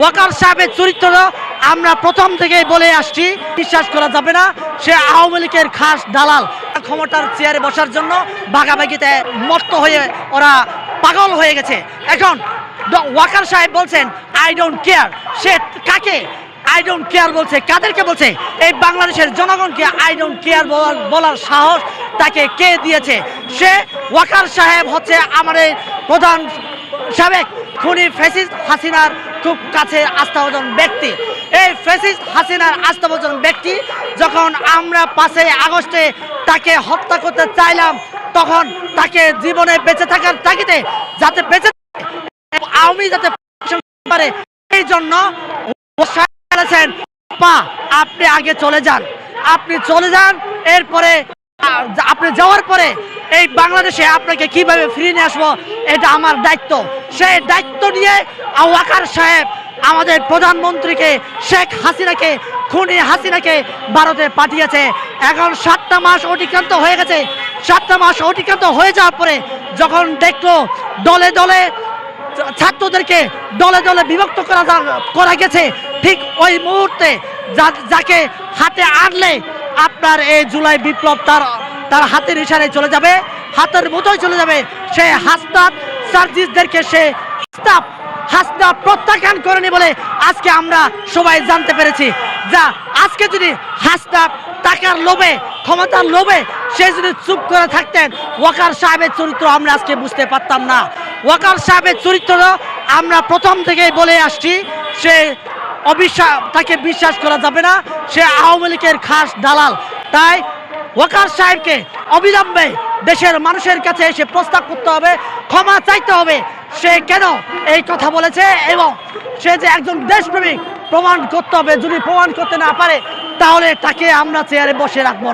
ওয়াকার সাহেবের চরিত্র আমরা প্রথম থেকেই বলে আসছি, বিশ্বাস করা যাবে না, সে আওয়ামী লীগের খাস দালাল। ক্ষমতার চেয়ারে বসার জন্য বাগাবাগিতে মত্ত হয়ে ওরা পাগল হয়ে গেছে। এখন ওয়াকার সাহেব বলছেন আই ডোন্ট কেয়ার সে কাকে? আই ডোন্ট কেয়ার বলছে। কাদেরকে বলছে? এই বাংলাদেশের জনগণকে আই ডোন্ট কেয়ার বলার সাহস তাকে কে দিয়েছে? সে ওয়াকার সাহেব হচ্ছে আমাদের প্রধান সাবেক খুনি ফেসিস হাসিনার খুব কাছে আস্থাভাজন ব্যক্তি। এই ফেসিস হাসিনার আস্থাভাজন ব্যক্তি যখন আমরা পাঁচই আগস্টে তাকে হত্যা করতে চাইলাম, তখন তাকে জীবনে বেঁচে থাকার তাগিদে যাতে বেঁচে আওয়ামী যাতে পারে এই জন্য পা, আপনি আগে চলে যান। আপনি চলে যান, এরপরে, আপনি যাওয়ার পরে এই বাংলাদেশে আপনাকে কীভাবে ফিরিয়ে নিয়ে আসব, এটা আমার দায়িত্ব। সেই দায়িত্ব নিয়ে ওয়াকার সাহেব, আমাদের প্রধানমন্ত্রীকে শেখ হাসিনাকে, খুনি হাসিনাকে ভারতে পাঠিয়েছে। এখন সাতটা মাস অতিক্রান্ত হয়ে গেছে। সাতটা মাস অতিক্রান্ত হয়ে যাওয়ার পরে যখন দেখল দলে দলে ছাত্রদেরকে দলে দলে বিভক্ত করা করা গেছে, ঠিক ওই মুহূর্তে যাকে হাতে আনলে আপনার এই জুলাই বিপ্লব তার তার হাতের ইশারায় চলে যাবে, হাতের মতোই চলে যাবে, সে হাসনাত সার্জিসদেরকে সে হাসনাত হাসনাত প্রত্যাখ্যান করেনি বলে আজকে আমরা সবাই জানতে পেরেছি। যা আজকে যদি হাসনাত টাকার লোভে, ক্ষমতার লোভে সে যদি চুপ করে থাকতেন, ওয়াকার সাহেবের চরিত্র আমরা আজকে বুঝতে পারতাম না। ওয়াকার সাহেবের চরিত্র আমরা প্রথম থেকেই বলে আসছি, সে অবিশ্বাস তাকে বিশ্বাস করা যাবে না, সে আওয়ামী লীগের খাস দালাল। তাই ওয়াকার সাহেবকে অবিলম্বে দেশের মানুষের কাছে এসে প্রস্তাব করতে হবে, ক্ষমা চাইতে হবে সে কেন এই কথা বলেছে এবং সে যে একজন দেশপ্রেমিক প্রমাণ করতে হবে, যদি প্রমাণ করতে না পারে, তাহলে তাকে আমরা চেয়ারে বসে রাখব।